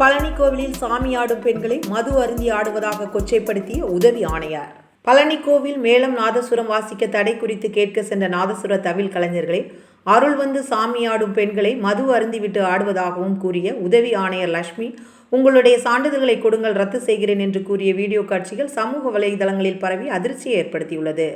பழனி கோவிலில் சாமி ஆடும் பெண்களை மது அருந்தி ஆடுவதாக கொச்சைப்படுத்திய உதவி ஆணையர். பழனி கோவில் மேளம் நாதசுரம் வாசிக்க தடை குறித்து கேட்க சென்ற நாதசுர தவில் கலைஞர்களை அருள் வந்து சாமி ஆடும் பெண்களை மது அருந்திவிட்டு ஆடுவதாகவும் கூறிய உதவி ஆணையர் லட்சுமி உங்களுடைய சான்றிதழ்களை கொடுங்கள் ரத்து செய்கிறேன் என்று கூறிய வீடியோ காட்சிகள் சமூக வலைதளங்களில் பரவி அதிர்ச்சியை ஏற்படுத்தியுள்ளது.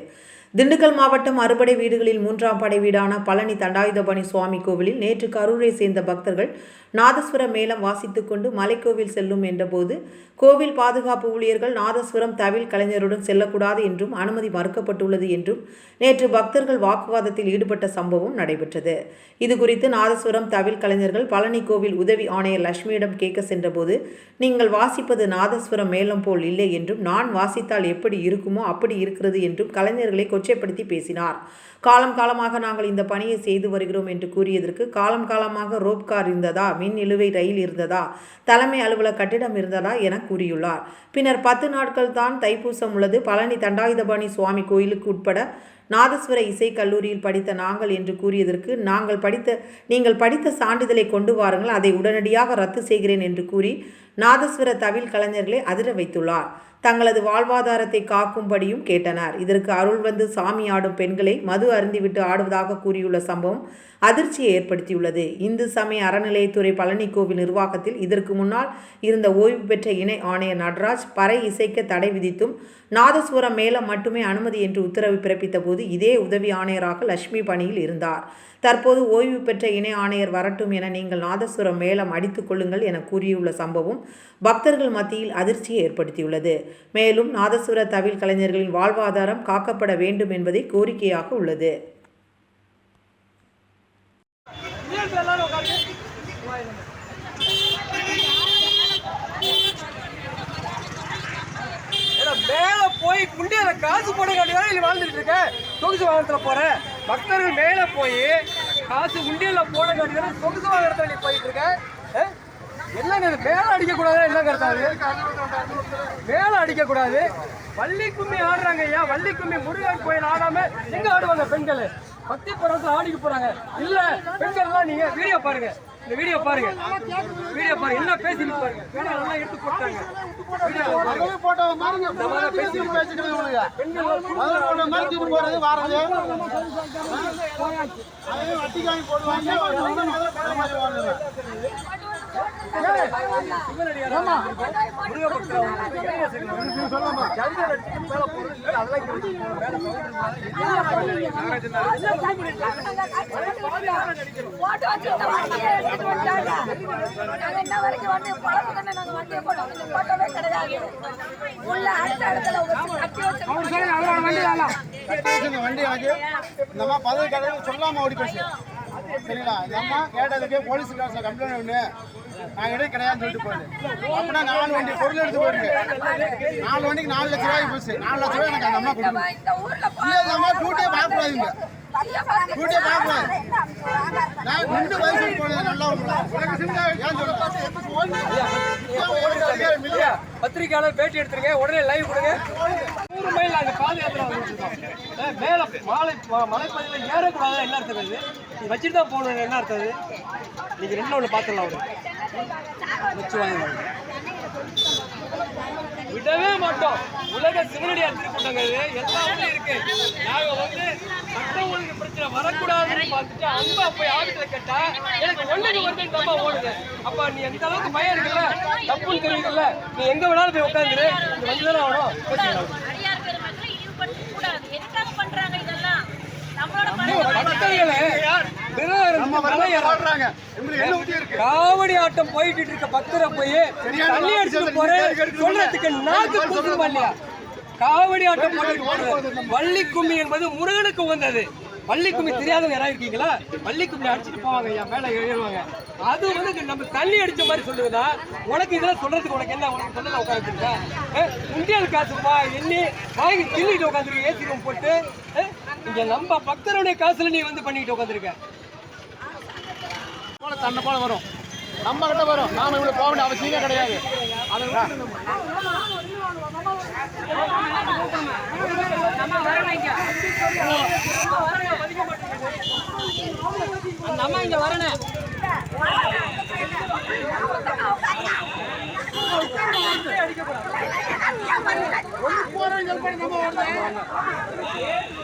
திண்டுக்கல் மாவட்டம் அறுபடை வீடுகளில் மூன்றாம் படை வீடான பழனி தண்டாயுதபாணி சுவாமி கோவிலில் நேற்று கரூரை சேர்ந்த பக்தர்கள் நாதஸ்வர மேளம் வாசித்துக்கொண்டு மலைக்கோவில் செல்லும் என்றபோது கோவில் பாதுகாப்பு ஊழியர்கள் நாதஸ்வரம் தவில் கலைஞருடன் செல்லக்கூடாது என்றும் அனுமதி மறுக்கப்பட்டுள்ளது என்றும் நேற்று பக்தர்கள் வாக்குவாதத்தில் ஈடுபட்ட சம்பவம் நடைபெற்றது. இது குறித்து நாதஸ்வரம் தவில் கலைஞர்கள் பழனி கோவில் உதவி ஆணையர் லட்சுமியிடம் கேட்க சென்றபோது நீங்கள் வாசிப்பது நாதஸ்வரம் மேளம் போல் இல்லை என்றும் நான் வாசித்தால் எப்படி இருக்குமோ அப்படி இருக்கிறது என்றும் கலைஞர்களை கொச்சைப்படுத்தி பேசினார். காலம் காலமாக நாங்கள் இந்த பணியை செய்து வருகிறோம் என்று கூறியதற்கு காலம் காலமாக ரோப் கார் இருந்ததா மின் நிலுவை ரயில் இருந்ததா தலைமை அலுவலக கட்டிடம் இருந்ததா என கூறியுள்ளார். பின்னர் பத்து நாட்கள் தான் தைப்பூசம் உள்ளது. பழனி தண்டாயுதபாணி சுவாமி கோயிலுக்கு உட்பட நாதஸ்வர இசை கல்லூரியில் படித்த நாங்கள் என்று கூறியதற்கு நாங்கள் படித்த நீங்கள் படித்த சான்றிதழை கொண்டு வாருங்கள் அதை உடனடியாக ரத்து செய்கிறேன் என்று கூறி நாதஸ்வர தவில் கலைஞர்களை அதிர வைத்துள்ளார். தங்களது வாழ்வாதாரத்தை காக்கும்படியும் கேட்டனர். இதற்கு அருள் வந்து சாமி ஆடும் பெண்களை மது அருந்திவிட்டு ஆடுவதாக கூறியுள்ள சம்பவம் அதிர்ச்சியை ஏற்படுத்தியுள்ளது. இந்து சமய அறநிலையத்துறை பழனி கோவில் நிர்வாகத்தில் இதற்கு முன்னால் இருந்த ஓய்வு பெற்ற இணை ஆணையர் நடராஜ் பறை இசைக்க தடை விதித்தும் நாதஸ்வரம் மேலம் மட்டுமே அனுமதி என்று உத்தரவு பிறப்பித்த போது இதே உதவி ஆணையராக லட்சுமி பணியில் இருந்தார். தற்போது ஓய்வு பெற்ற இணை ஆணையர் வரட்டும் என நீங்கள் நாதஸ்வரம் மேளம் அடித்துக் கொள்ளுங்கள் என கூறியுள்ள சம்பவம் பக்தர்கள் மத்தியில் அதிர்ச்சியை ஏற்படுத்தியுள்ளது. மேலும் நாதஸ்வர தவில் கலைஞர்களின் வாழ்வாதாரம் காக்கப்பட வேண்டும் என்பதை கோரிக்கையாக உள்ளது ஏன்னா மேல போய் குண்டியில காசு போட வேண்டியதால நீ வாழ்ந்துட்டு இருக்க? சொகுசு வாகனத்தில் போற. பக்தர்கள் மேலே போய் காசு உண்டியலில் போட வேண்டியதால சொகுசு வாகனத்தில் நீ போயிட்டு இருக்க? எல்லாம் மேலே அடிக்கக்கூடாது? என்ன கருத்தாது மேலே அடிக்கக்கூடாது. வள்ளி கும்மி ஆடுறாங்க ஐயா. வள்ளி கும்மி முருகன் கோயில் ஆடாம எங்க ஆடுவாங்க பெண்கள்? பக்தி பரவத்தில் ஆடிக்கு போறாங்க. இல்ல பெண்கள்லாம் நீங்க வீடியோ பாருங்க. இந்த வீடியோ பாருங்க வீடியோ பாருங்க என்ன பேசி பாருங்க வீடியோ நல்லா எடுத்து போட்டாங்க வீடியோ மாதிரி இந்த மாதிரி பேசி பேசிக்கிறது இவனுங்க. முதல்ல போட்ட மாதிரி தூக்கி போறது, வாரது. அதையும் வட்டி வாங்கி போடுவாங்க, அவங்க வந்து முதல்ல வரைக்கும் நாங்க வண்டியை கிடையாது. உள்ள அடுத்த இடத்துல வண்டி இந்த பதவி சொல்லாம ஓடி போச்சு சரிங்களா இந்த அம்மா கேட்டதுக்கு போலீஸ் கம்ப்ளைண்ட் ஒண்ணு நான் இடம் கிடையாதுன்னு சொல்லிட்டு போயிடு அப்படின்னா நாலு வண்டி பொருள் எடுத்து போயிருக்கு. நாலு வண்டிக்கு நாலு லட்ச ரூபாய் போச்சு. நாலு லட்ச ரூபாய் எனக்கு அந்த அம்மா கொடுக்கணும். இந்த ஊர்ல இல்ல இந்த அம்மா டூட்டியே பார்க்கக்கூடாதுங்க. பைய பார்த்து பார்க்கக்கூடாது. நான் குண்டு வயசு போனது நல்லா உனக்கு சின்ன ஏன் சொல்ல பத்திரிக்கையாளர் பேட்டி எடுத்துருங்க உடனே லைவ் கொடுங்க. மூன்று மைல் நாங்கள் பாத யாத்திரை வந்துட்டு மாலை ம- ஏறக்கூடாது என்ன அர்த்தம் அது? நீ வச்சுட்டு தான் போகணும் என்ன அர்த்தம் அது? நீங்கள் ரெண்டு ஒன்று பார்த்துடலாம் அவரு. வச்சு வாங்க. விடவே மாட்டோம். உலக சிவனடியார் திருக்கூட்டங்க எல்லாமே இருக்கு. நாங்க வந்து சட்டம் ஒழுங்கு பிரச்சனை வரக்கூடாதுன்னு பார்த்துட்டு அன்பா போய் ஆபீஸ்ல கேட்டா எனக்கு ஒண்ணுக்கு வருதுன்னு தப்பா ஓடுது அப்ப நீ எந்த அளவுக்கு பயம் இருக்குல்ல தப்புன்னு தெரியுதுல்ல. நீ எங்க வேணாலும் போய் உட்காந்துரு. இங்க வந்து தானே ஆகணும் காவடி ஆட்டம் போயிட்டு இருக்க பக்தரை போய் தண்ணி அடிச்சுட்டு போறேன். சொல்றதுக்கு நாக்கு கூசுமா இல்லையா? காவடி ஆட்டம் போட்டு வள்ளி கும்மி என்பது முருகனுக்கு உகந்தது. வள்ளி கும்மி தெரியாதவங்க யாராவது இருக்கீங்களா? வள்ளி கும்மி அடிச்சுட்டு போவாங்க ஐயா மேல ஏறுவாங்க. அது வந்து நம்ம தண்ணி அடிச்ச மாதிரி சொல்லுவதா உனக்கு இதெல்லாம் சொல்றதுக்கு உனக்கு என்ன? உனக்கு சொல்ல உட்காந்துருக்கா இந்தியாவில் காசுப்பா எண்ணி வாங்கி தின்னிட்டு உட்காந்துருக்க ஏசி ரூம் போட்டு இங்க நம்ம பக்தருடைய காசுல நீ வந்து பண்ணிட்டு உட்காந்துருக்க போல தன்னை போல வரும். நம்ம கிட்ட வரும். நாம இவ்வளவு போக வேண்டிய அவசியமே கிடையாது. நம்ம இங்க வரணும் போறோம் நம்ம வருது